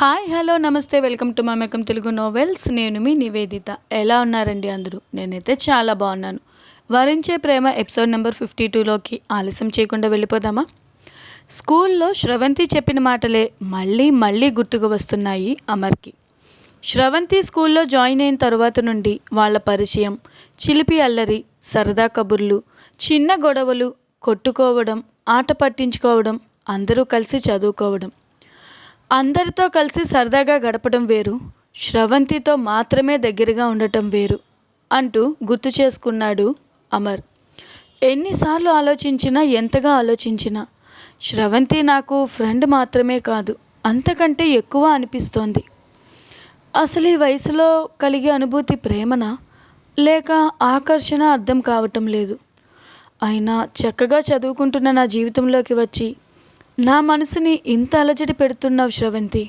Hi hello నమస్తే welcome to Mamakam Telugu novels. నేను మీ నివేదిత. ఎలా ఉన్నారండి అందరూ? నేనైతే చాలా బాగున్నాను. వరించే ప్రేమ ఎపిసోడ్ నెంబర్ ఫిఫ్టీ టూలోకి ఆలస్యం చేయకుండా వెళ్ళిపోదామా? స్కూల్లో శ్రవంతి చెప్పిన మాటలే మళ్ళీ మళ్ళీ గుర్తుకు వస్తున్నాయి అమర్కి. శ్రవంతి స్కూల్లో జాయిన్ అయిన తరువాత నుండి వాళ్ళ పరిచయం చిలిపి అల్లరి సరదా కబుర్లు చిన్న గొడవలు కొట్టుకోవడం ఆట పట్టించుకోవడం అందరూ కలిసి చదువుకోవడం అందరితో కలిసి సరదాగా గడపడం వేరు. శ్రవంతితో మాత్రమే దగ్గరగా ఉండటం వేరు అంటూ గుర్తు చేసుకున్నాడు అమర్. ఎన్నిసార్లు ఆలోచించినా ఎంతగా ఆలోచించినా శ్రవంతి నాకు ఫ్రెండ్ మాత్రమే కాదు అంతకంటే ఎక్కువ అనిపిస్తోంది. అసలు ఈ వయసులో కలిగే అనుభూతి ప్రేమనా? లేక ఆకర్షణ అర్థం కావటం లేదు. అయినా చక్కగా చదువుకుంటున్న నా జీవితంలోకి వచ్చి నా మనసుని ఇంత అలజడి పెడుతున్నావు శ్రవంతి.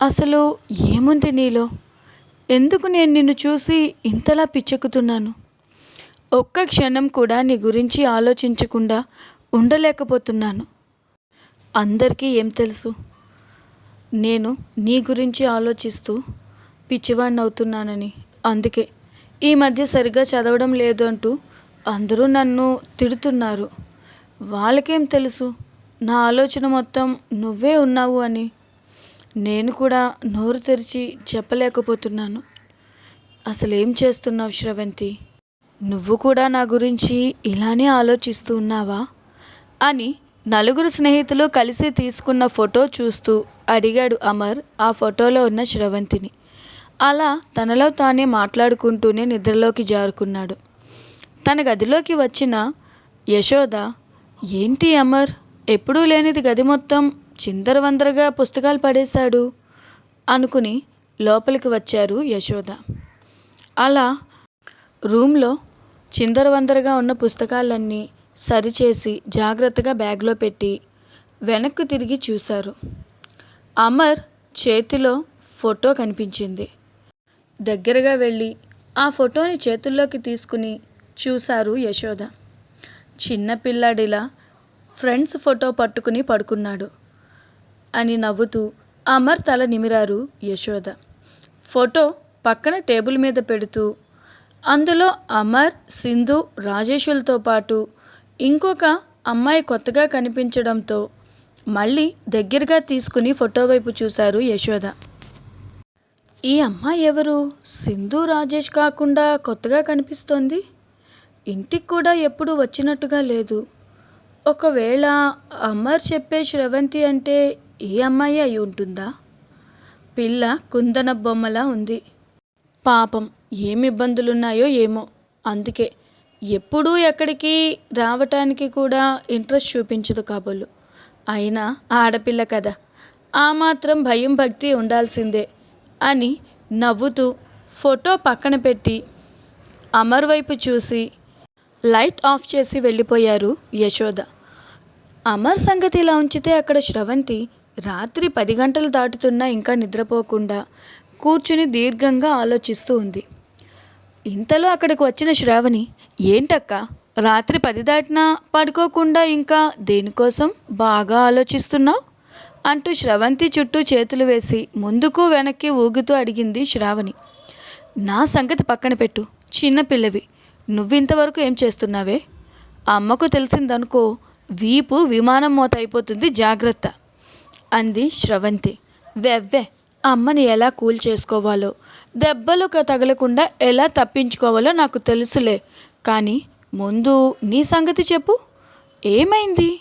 అసలు ఏముంది నీలో? ఎందుకు నేను నిన్ను చూసి ఇంతలా పిచ్చెక్కుతున్నాను? ఒక్క క్షణం కూడా నీ గురించి ఆలోచించకుండా ఉండలేకపోతున్నాను. అందరికీ ఏం తెలుసు? నేను నీ గురించి ఆలోచిస్తూ పిచ్చివాడిని అవుతున్నానని అందుకే ఈ మధ్య సరిగ్గా చదవడం లేదు అంటూ అందరూ నన్ను తిడుతున్నారు. వాళ్ళకేం తెలుసు? నా ఆలోచన మొత్తం నువ్వే ఉన్నావు అని నేను కూడా నోరు తెరిచి చెప్పలేకపోతున్నాను. అసలు ఏం చేస్తున్నావు శ్రవంతి? నువ్వు కూడా నా గురించి ఇలానే ఆలోచిస్తూ ఉన్నావా? అని నలుగురు స్నేహితులు కలిసి తీసుకున్న ఫోటో చూస్తూ అడిగాడు అమర్ ఆ ఫోటోలో ఉన్న శ్రవంతిని. అలా తనలో తానే మాట్లాడుకుంటూనే నిద్రలోకి జారుకున్నాడు. తన గదిలోకి వచ్చిన యశోద ఏంటి అమర్? ఎప్పుడూ లేనిది గది మొత్తం చిందరవందరగా పుస్తకాలు పడేశాడు అనుకుని లోపలికి వచ్చారు యశోద. అలా రూమ్లో చిందరవందరగా ఉన్న పుస్తకాలన్నీ సరిచేసి జాగ్రత్తగా బ్యాగ్లో పెట్టి వెనక్కు తిరిగి చూశారు. అమర్ చేతిలో ఫోటో కనిపించింది. దగ్గరగా వెళ్ళి ఆ ఫోటోని చేతుల్లోకి తీసుకుని చూశారు యశోద. చిన్నపిల్లాడిలా ఫ్రెండ్స్ ఫోటో పట్టుకుని పడుకున్నాడు. అని నవ్వుతూ అమర్ తల నిమిరారు యశోద. ఫోటో పక్కన టేబుల్ మీద పెడుతూ అందులో అమర్ సింధు రాజేషులతో పాటు ఇంకొక అమ్మాయి కొత్తగా కనిపించడంతో మళ్ళీ దగ్గరగా తీసుకుని ఫోటో వైపు చూశారు యశోద. ఈ అమ్మాయి ఎవరు? సింధు రాజేష్ కాకుండా కొత్తగా కనిపిస్తోంది. ఇంటికి కూడా ఎప్పుడు వచ్చినట్టుగా లేదు. ఒకవేళ అమర్ చెప్పే శ్రవంతి అంటే ఏ అమ్మాయి అయి ఉంటుందా? పిల్ల కుందన బొమ్మలా ఉంది. పాపం ఏమి ఇబ్బందులున్నాయో ఏమో. అందుకే ఎప్పుడూ ఎక్కడికి రావటానికి కూడా ఇంట్రెస్ట్ చూపించదు కాబోలు. అయినా ఆడపిల్ల కదా ఆ మాత్రం భయం భక్తి ఉండాల్సిందే అని నవ్వుతూ ఫోటో పక్కన పెట్టి అమర్ వైపు చూసి లైట్ ఆఫ్ చేసి వెళ్ళిపోయారు యశోద. అమర్ సంగతి ఇలా ఉంచితే అక్కడ శ్రవంతి రాత్రి పది గంటలు దాటుతున్నా ఇంకా నిద్రపోకుండా కూర్చుని దీర్ఘంగా ఆలోచిస్తూ ఉంది. ఇంతలో అక్కడికి వచ్చిన శ్రావణి ఏంటక్క రాత్రి పది దాటినా పడుకోకుండా ఇంకా దేనికోసం బాగా ఆలోచిస్తున్నావు? అంటూ శ్రవంతి చుట్టూ చేతులు వేసి ముందుకు వెనక్కి ఊగుతూ అడిగింది శ్రావణి. నా సంగతి పక్కన పెట్టు చిన్నపిల్లవి నువ్వింతవరకు ఏం చేస్తున్నావే? అమ్మకు తెలిసిందనుకో వీపు విమానం మోత అయిపోతుంది జాగ్రత్త అంది శ్రవంతి. వెవ్వే అమ్మని ఎలా కూల్ చేసుకోవాలో? దెబ్బలు తగలకుండా ఎలా తప్పించుకోవాలో నాకు తెలుసులే. కానీ ముందు నీ సంగతి చెప్పు. ఏమైంది?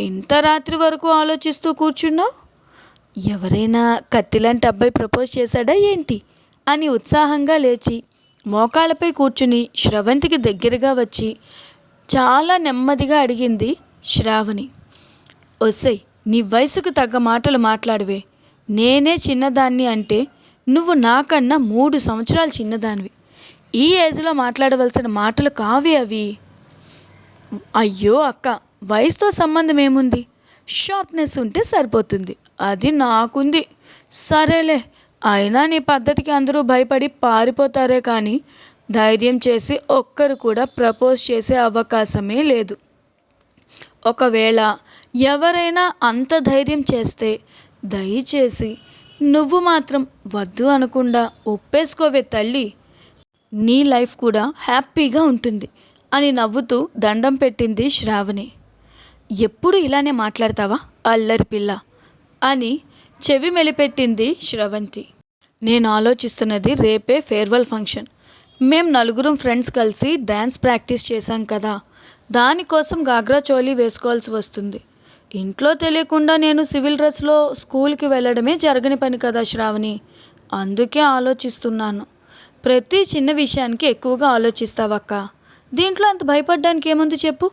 ఇంత రాత్రి వరకు ఆలోచిస్తూ కూర్చున్నావు? ఎవరైనా కత్తిలాంటి అబ్బాయి ప్రపోజ్ చేశాడా ఏంటి? అని ఉత్సాహంగా లేచి మోకాళ్ళపై కూర్చుని శ్రవంతికి దగ్గరగా వచ్చి చాలా నెమ్మదిగా అడిగింది శ్రావణి. ఒసై నీ వయసుకు తగ్గ మాటలు మాట్లాడవే. నేనే చిన్నదాన్ని అంటే నువ్వు నాకన్నా మూడు సంవత్సరాలు చిన్నదానివి. ఈ ఏజ్లో మాట్లాడవలసిన మాటలు కావి అవి. అయ్యో అక్క వయసుతో సంబంధం ఏముంది? షార్ప్నెస్ ఉంటే సరిపోతుంది. అది నాకుంది. సరేలే అయినా నీ పద్ధతికి అందరూ భయపడి పారిపోతారే కానీ ధైర్యం చేసి ఒక్కరు కూడా ప్రపోజ్ చేసే అవకాశమే లేదు. ఒకవేళ ఎవరైనా అంత ధైర్యం చేస్తే దయచేసి నువ్వు మాత్రం వద్దు అనకుండా ఒప్పేసుకోవే తల్లి. నీ లైఫ్ కూడా హ్యాపీగా ఉంటుంది అని నవ్వుతూ దండం పెట్టింది శ్రావణి. ఎప్పుడు ఇలానే మాట్లాడతావా అల్లరి పిల్ల అని చెవి మెలిపెట్టింది శ్రవంతి. నేను ఆలోచిస్తున్నది రేపే ఫేర్వెల్ ఫంక్షన్. మేం నలుగురం ఫ్రెండ్స్ కలిసి డ్యాన్స్ ప్రాక్టీస్ చేశాం కదా. దానికోసం గాగ్రా చోలీ వేసుకోవాల్సి వస్తుంది. ఇంట్లో తెలియకుండా నేను సివిల్ డ్రెస్లో స్కూల్కి వెళ్ళడమే జరగని పని కదా శ్రావణి. అందుకే ఆలోచిస్తున్నాను. ప్రతి చిన్న విషయానికి ఎక్కువగా ఆలోచిస్తావక్క. దీంట్లో అంత భయపడడానికి ఏముంది చెప్పు?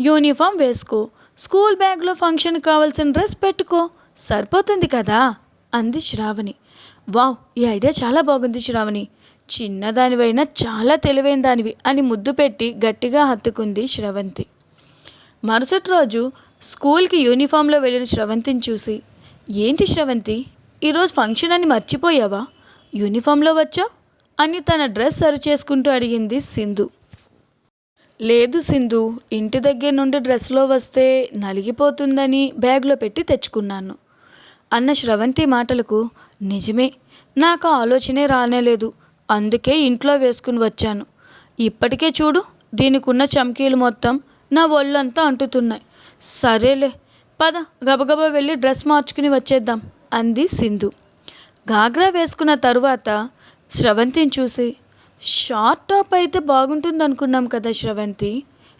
యూనిఫామ్ వేసుకో. స్కూల్ బ్యాగ్లో ఫంక్షన్ కావాల్సిన డ్రెస్ పెట్టుకో. సరిపోతుంది కదా? అంది శ్రావణి. వావ్ ఈ ఐడియా చాలా బాగుంది శ్రావణి. చిన్నదానివైనా చాలా తెలివైన దానివి అని ముద్దు పెట్టి గట్టిగా హత్తుకుంది శ్రవంతి. మరుసటి రోజు స్కూల్కి యూనిఫామ్లో వెళ్ళిన శ్రవంతిని చూసి ఏంటి శ్రవంతి ఈరోజు ఫంక్షన్ అని మర్చిపోయావా? యూనిఫామ్లో వచ్చా? అని తన డ్రెస్ సరి చేసుకుంటూ అడిగింది సింధు. లేదు సింధు ఇంటి దగ్గర నుండి డ్రెస్లో వస్తే నలిగిపోతుందని బ్యాగ్లో పెట్టి తెచ్చుకున్నాను. అన్న శ్రవంతి మాటలకు నిజమే నాకు ఆలోచనే రానేలేదు అందుకే ఇంట్లో వేసుకుని వచ్చాను. ఇప్పటికే చూడు దీనికున్న చమ్కీలు మొత్తం నా ఒళ్ళంతా అంటుతున్నాయి. సరేలే పద గబగబా వెళ్ళి డ్రెస్ మార్చుకుని వచ్చేద్దాం అంది సింధు. గాగ్రా వేసుకున్న తరువాత శ్రవంతిని చూసి షార్ట్ టాప్ అయితే బాగుంటుంది అనుకున్నాం కదా శ్రవంతి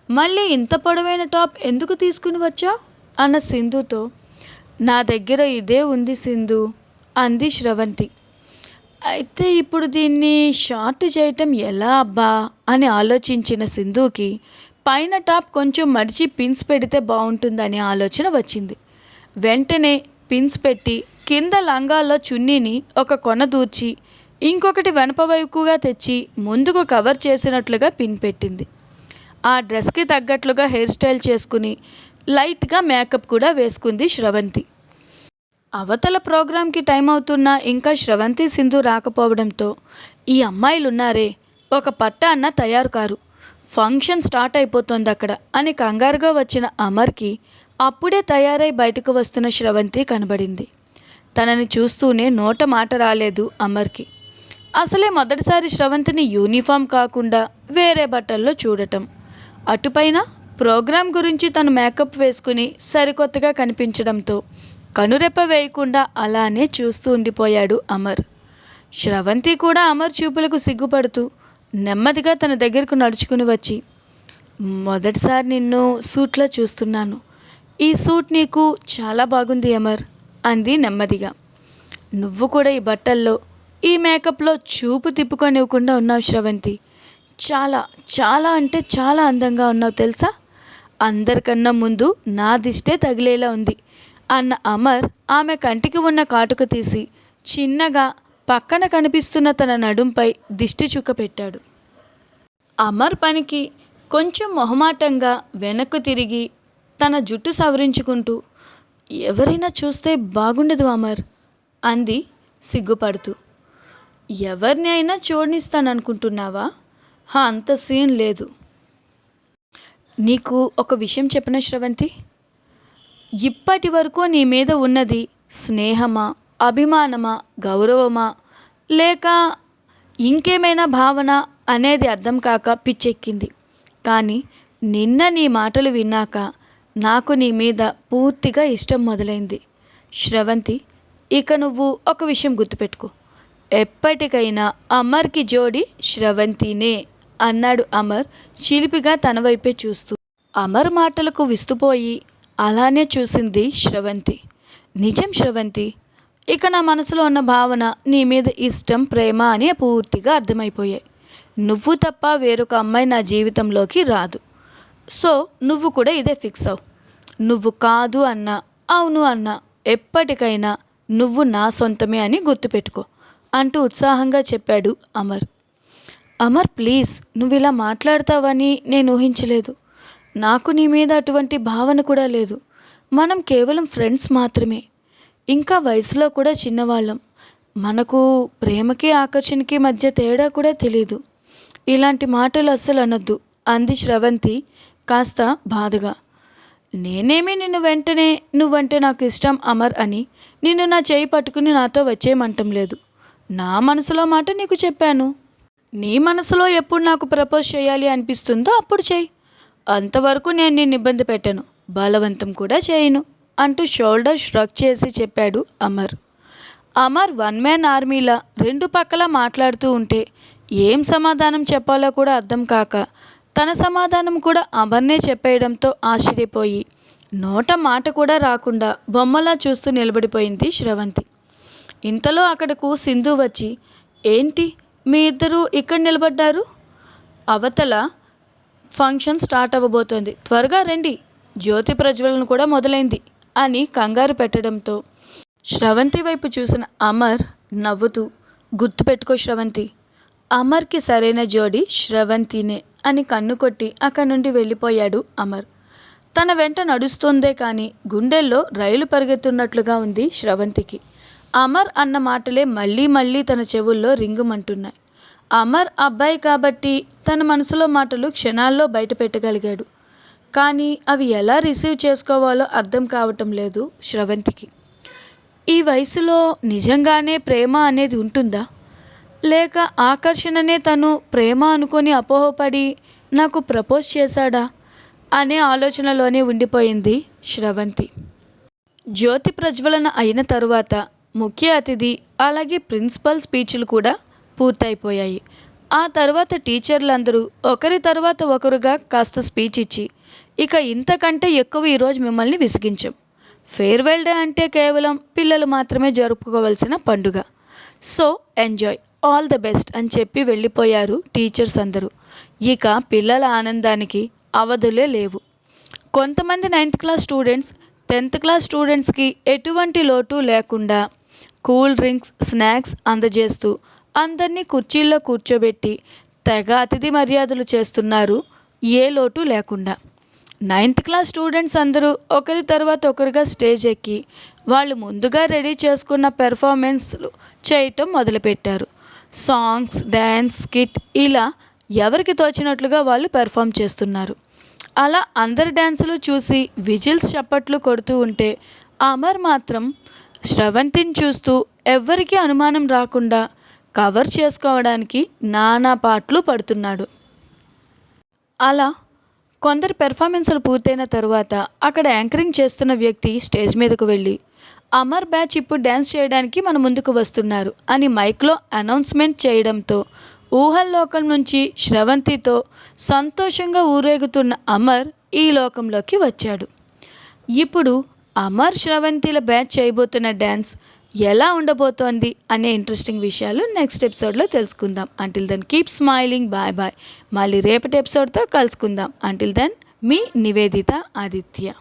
మళ్ళీ ఇంత పొడవైన టాప్ ఎందుకు తీసుకుని వచ్చావు? అన్న సింధుతో నా దగ్గర ఇదే ఉంది సింధు అంది శ్రవంతి. అయితే ఇప్పుడు దీన్ని షార్ట్ చేయటం ఎలా అబ్బా? అని ఆలోచించిన సింధుకి పైన టాప్ కొంచెం మడిచి పిన్స్ పెడితే బాగుంటుందనే ఆలోచన వచ్చింది. వెంటనే పిన్స్ పెట్టి కింద లంగాల్లో చున్నీని ఒక కొన దూర్చి ఇంకొకటి వెనప వైపుగా తెచ్చి ముందుకు కవర్ చేసినట్లుగా పిన్ పెట్టింది. ఆ డ్రెస్కి తగ్గట్లుగా హెయిర్ స్టైల్ చేసుకుని లైట్గా మేకప్ కూడా వేసుకుంది శ్రవంతి. అవతల ప్రోగ్రాంకి టైం అవుతున్నా ఇంకా శ్రవంతి సింధు రాకపోవడంతో ఈ అమ్మాయిలు ఉన్నారే ఒక పట్ట అన్న తయారు కారు ఫంక్షన్ స్టార్ట్ అయిపోతుంది అక్కడ అని కంగారుగా వచ్చిన అమర్కి అప్పుడే తయారై బయటకు వస్తున్న శ్రవంతి కనబడింది. తనని చూస్తూనే నోట మాట రాలేదు అమర్కి. అసలే మొదటిసారి శ్రవంతిని యూనిఫామ్ కాకుండా వేరే బట్టల్లో చూడటం. అటుపైన ప్రోగ్రాం గురించి తను మేకప్ వేసుకుని సరికొత్తగా కనిపించడంతో కనురెప్ప వేయకుండా అలానే చూస్తూ ఉండిపోయాడు అమర్. శ్రవంతి కూడా అమర్ చూపులకు సిగ్గుపడుతూ నెమ్మదిగా తన దగ్గరకు నడుచుకుని వచ్చి మొదటిసారి నిన్ను సూట్లో చూస్తున్నాను. ఈ సూట్ నీకు చాలా బాగుంది అమర్ అంది నెమ్మదిగా. నువ్వు కూడా ఈ బట్టల్లో ఈ మేకప్లో చూపు తిప్పుకొనివ్వకుండా ఉన్నావు శ్రవంతి. చాలా చాలా అంటే చాలా అందంగా ఉన్నావు తెలుసా? అందరికన్నా ముందు నా దిష్టే తగిలేలా ఉంది అన్న అమర్ ఆమె కంటికి ఉన్న కాటుక తీసి చిన్నగా పక్కన కనిపిస్తున్న తన నడుంపై దిష్టి చుక్క పెట్టాడు. అమర్ పనికి కొంచెం మొహమాటంగా వెనక్కు తిరిగి తన జుట్టు సవరించుకుంటూ ఎవరైనా చూస్తే బాగుండదు అమర్ అంది సిగ్గుపడుతూ. ఎవరిని అయినా చూడనిస్తాననుకుంటున్నావా? అంత సీన్ లేదు. నీకు ఒక విషయం చెప్పిన శ్రవంతి? ఇప్పటి వరకు నీ మీద ఉన్నది స్నేహమా అభిమానమా గౌరవమా? లేక ఇంకేమైనా భావన అనేది అర్థం కాక పిచ్చెక్కింది. కానీ నిన్న నీ మాటలు విన్నాక నాకు నీ మీద పూర్తిగా ఇష్టం మొదలైంది. శ్రవంతి ఇక నువ్వు ఒక విషయం గుర్తుపెట్టుకో. ఎప్పటికైనా అమర్కి జోడి శ్రవంతినే. అన్నాడు అమర్ చిలిపిగా తన వైపే చూస్తూ. అమర్ మాటలకు విస్తుపోయి అలానే చూసింది శ్రవంతి. నిజం శ్రవంతి ఇక నా మనసులో ఉన్న భావన నీ మీద ఇష్టం ప్రేమ అని పూర్తిగా అర్థమైపోయాయి. నువ్వు తప్ప వేరొక అమ్మాయి నా జీవితంలోకి రాదు. సో నువ్వు కూడా ఇదే ఫిక్స్ అవు. నువ్వు కాదు అన్నా అవును అన్నా ఎప్పటికైనా నువ్వు నా సొంతమే అని గుర్తుపెట్టుకో అంటూ ఉత్సాహంగా చెప్పాడు అమర్. అమర్ ప్లీజ్ నువ్వు ఇలా మాట్లాడతావని నేను ఊహించలేదు. నాకు నీ మీద అటువంటి భావన కూడా లేదు. మనం కేవలం ఫ్రెండ్స్ మాత్రమే. ఇంకా వయసులో కూడా చిన్నవాళ్ళం. మనకు ప్రేమకి ఆకర్షణకి మధ్య తేడా కూడా తెలీదు. ఇలాంటి మాటలు అస్సలు అనొద్దు. అంది శ్రవంతి కాస్త బాధగా. నేనేమి నిన్ను వెంటనే నువ్వంటే నాకు ఇష్టం అమర్ అని నిన్ను నా చేయి పట్టుకుని నాతో వచ్చేయమంటం లేదు. నా మనసులో మాట నీకు చెప్పాను. నీ మనసులో ఎప్పుడు నాకు ప్రపోజ్ చేయాలి అనిపిస్తుందో అప్పుడు చెయ్యి అంతవరకు నేను నిన్ను ఇబ్బంది పెట్టను. బలవంతం కూడా చేయను. అంటూ షోల్డర్ ష్రక్ చేసి చెప్పాడు అమర్. అమర్ వన్ మ్యాన్ ఆర్మీలా రెండు పక్కల మాట్లాడుతూ ఉంటే ఏం సమాధానం చెప్పాలో కూడా అర్థం కాక తన సమాధానం కూడా అమర్నే చెప్పేయడంతో ఆశ్చర్యపోయి నోట మాట కూడా రాకుండా బొమ్మలా చూస్తూ నిలబడిపోయింది శ్రవంతి. ఇంతలో అక్కడకు సింధు వచ్చి ఏంటి? మీ ఇద్దరు ఇక్కడ నిలబడ్డారు? అవతల ఫంక్షన్ స్టార్ట్ అవ్వబోతోంది. త్వరగా రండి. జ్యోతి ప్రజ్వలన కూడా మొదలైంది అని కంగారు పెట్టడంతో శ్రవంతి వైపు చూసిన అమర్ నవ్వుతూ గుర్తుపెట్టుకో శ్రవంతి. అమర్కి సరైన జోడి శ్రవంతినే అని కన్ను కొట్టి అక్కడి నుండి వెళ్ళిపోయాడు అమర్. తన వెంట నడుస్తోందే కానీ గుండెల్లో రైలు పరిగెత్తున్నట్లుగా ఉంది శ్రవంతికి. అమర్ అన్న మాటలే మళ్ళీ మళ్ళీ తన చెవుల్లో రింగుమంటున్నాయి. అమర్ అబ్బాయి కాబట్టి తన మనసులో మాటలు క్షణాల్లో బయట పెట్టగలిగాడు. కానీ అవి ఎలా రిసీవ్ చేసుకోవాలో అర్థం కావటం లేదు శ్రవంతికి. ఈ వయసులో నిజంగానే ప్రేమ అనేది ఉంటుందా? లేక ఆకర్షణనే తను ప్రేమ అనుకొని అపోహపడి నాకు ప్రపోజ్ చేశాడా? అనే ఆలోచనలోనే ఉండిపోయింది శ్రవంతి. జ్యోతి ప్రజ్వలన అయిన తరువాత ముఖ్య అతిథి అలాగే ప్రిన్సిపల్ స్పీచ్లు కూడా పూర్తయిపోయాయి. ఆ తర్వాత టీచర్లందరూ ఒకరి తర్వాత ఒకరుగా కాస్త స్పీచ్ ఇచ్చి ఇక ఇంతకంటే ఎక్కువ ఈరోజు మిమ్మల్ని విసిగించాం. ఫేర్వెల్ డే అంటే కేవలం పిల్లలు మాత్రమే జరుపుకోవాల్సిన పండుగ. So enjoy all the best అని చెప్పి వెళ్ళిపోయారు టీచర్స్ అందరూ. ఇక పిల్లల ఆనందానికి అవధులే లేవు. కొంతమంది ninth class students tenth class స్టూడెంట్స్కి ఎటువంటి లోటు లేకుండా కూల్ డ్రింక్స్ స్నాక్స్ అందజేస్తూ అందరినీ కుర్చీల్లో కూర్చోబెట్టి తెగ అతిథి మర్యాదలు చేస్తున్నారు. ఏ లోటు లేకుండా. నైన్త్ క్లాస్ స్టూడెంట్స్ అందరూ ఒకరి తర్వాత ఒకరుగా స్టేజ్ ఎక్కి వాళ్ళు ముందుగా రెడీ చేసుకున్న పెర్ఫార్మెన్స్లు చేయటం మొదలుపెట్టారు. సాంగ్స్ డ్యాన్స్ స్కిట్ ఇలా ఎవరికి తోచినట్లుగా వాళ్ళు పెర్ఫామ్ చేస్తున్నారు. అలా అందరి డ్యాన్సులు చూసి విజిల్స్ చప్పట్లు కొడుతూ ఉంటే అమర్ మాత్రం శ్రవంతిని చూస్తూ ఎవ్వరికీ అనుమానం రాకుండా కవర్ చేసుకోవడానికి నానా పాటలు పడుతున్నాడు. అలా కొందరు పెర్ఫార్మెన్స్లు పూర్తయిన తరువాత అక్కడ యాంకరింగ్ చేస్తున్న వ్యక్తి స్టేజ్ మీదకు వెళ్ళి అమర్ బ్యాచ్ ఇప్పుడు డ్యాన్స్ చేయడానికి మన ముందుకు వస్తున్నారు అని మైక్లో అనౌన్స్మెంట్ చేయడంతో ఊహల్లోకం నుంచి శ్రవంతితో సంతోషంగా ఊరేగుతున్న అమర్ ఈ లోకంలోకి వచ్చాడు. ఇప్పుడు అమర్ శ్రవంతిల బ్యాచ్ చేయబోతున్న డ్యాన్స్ ఎలా ఉండబోతోంది అనే ఇంట్రెస్టింగ్ విషయాలు నెక్స్ట్ ఎపిసోడ్లో తెలుసుకుందాం. Until then keep smiling bye bye మళ్ళీ రేపటి ఎపిసోడ్తో కలుసుకుందాం. అంటిల్ దెన్ మీ నివేదిత ఆదిత్య.